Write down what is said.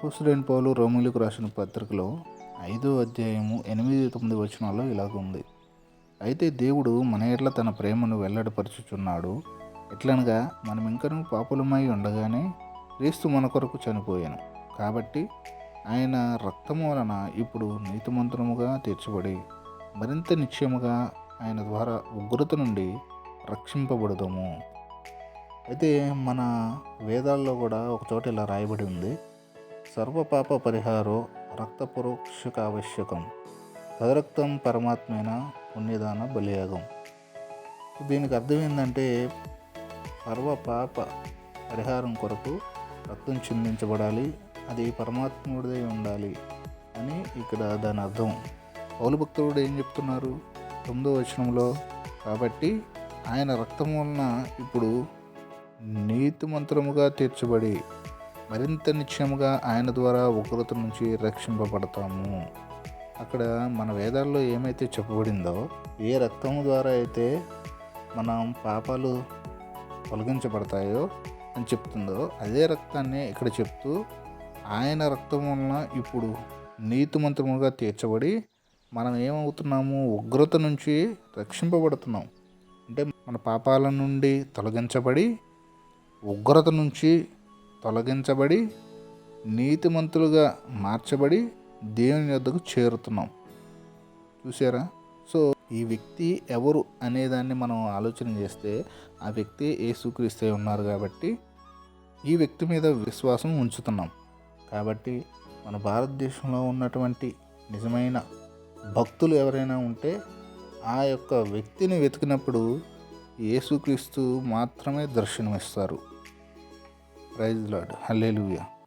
అపోసులైన పౌలు రోమిలకు రాసిన పత్రికలో ఐదో అధ్యాయము ఎనిమిది తొమ్మిది వచనాల్లో ఇలాగ ఉంది. అయితే దేవుడు మన ఎట్ల తన ప్రేమను వెల్లడిపరుచుచున్నాడు. ఎట్లనగా మనం ఇంకనూ పాపులమై ఉండగానే క్రీస్తు మన కొరకు చనిపోయాను. కాబట్టి ఆయన రక్తము వలన ఇప్పుడు నీతిమంతునముగా తీర్చబడి మరింత నిశ్చయముగా ఆయన ద్వారా ఉగ్రత నుండి రక్షింపబడదాము. అయితే మన వేదాల్లో కూడా ఒక చోట ఇలా రాయబడి ఉంది. సర్వపాప పరిహారో రక్తపరోక్షక ఆవశ్యకం తదరక్తం పరమాత్మైన పుణ్యదాన బలియాగం. దీనికి అర్థం ఏంటంటే సర్వపాప పరిహారం కొరకు రక్తం చిందించబడాలి అది పరమాత్ముడిదై ఉండాలి అని ఇక్కడ దాని అర్థం. పౌలు భక్తుడు ఏం చెప్తున్నారు? తొమ్మిదో వచనంలో కాబట్టి ఆయన రక్తం వలన ఇప్పుడు నీతిమంతులముగా తీర్చబడి మరింత నిశ్చయముగా ఆయన ద్వారా ఉగ్రత నుంచి రక్షింపబడతాము. అక్కడ మన వేదాల్లో ఏమైతే చెప్పబడిందో ఏ రక్తము ద్వారా అయితే మనం పాపాలు తొలగించబడతాయో అని చెప్తుందో అదే రక్తాన్ని ఇక్కడ చెప్తూ ఆయన రక్తం వలన ఇప్పుడు నీతిమంతుముగా తీర్చబడి మనం ఏమవుతున్నాము? ఉగ్రత నుంచి రక్షింపబడుతున్నాం. అంటే మన పాపాల నుండి తొలగించబడి ఉగ్రత నుంచి తొలగించబడి నీతిమంతులుగా మార్చబడి దేవుని వద్దకు చేరుతున్నాం. చూసారా సో ఈ వ్యక్తి ఎవరు అనేదాన్ని మనం ఆలోచన చేస్తే ఆ వ్యక్తి ఏసుక్రీస్తే ఉన్నారు కాబట్టి ఈ వ్యక్తి మీద విశ్వాసం ఉంచుతున్నాం. కాబట్టి మన భారతదేశంలో ఉన్నటువంటి నిజమైన భక్తులు ఎవరైనా ఉంటే ఆ యొక్క వ్యక్తిని వెతికినప్పుడు యేసుక్రీస్తు మాత్రమే దర్శనమిస్తారు. ప్రైజ్ లాడ్ హల్లెలూయా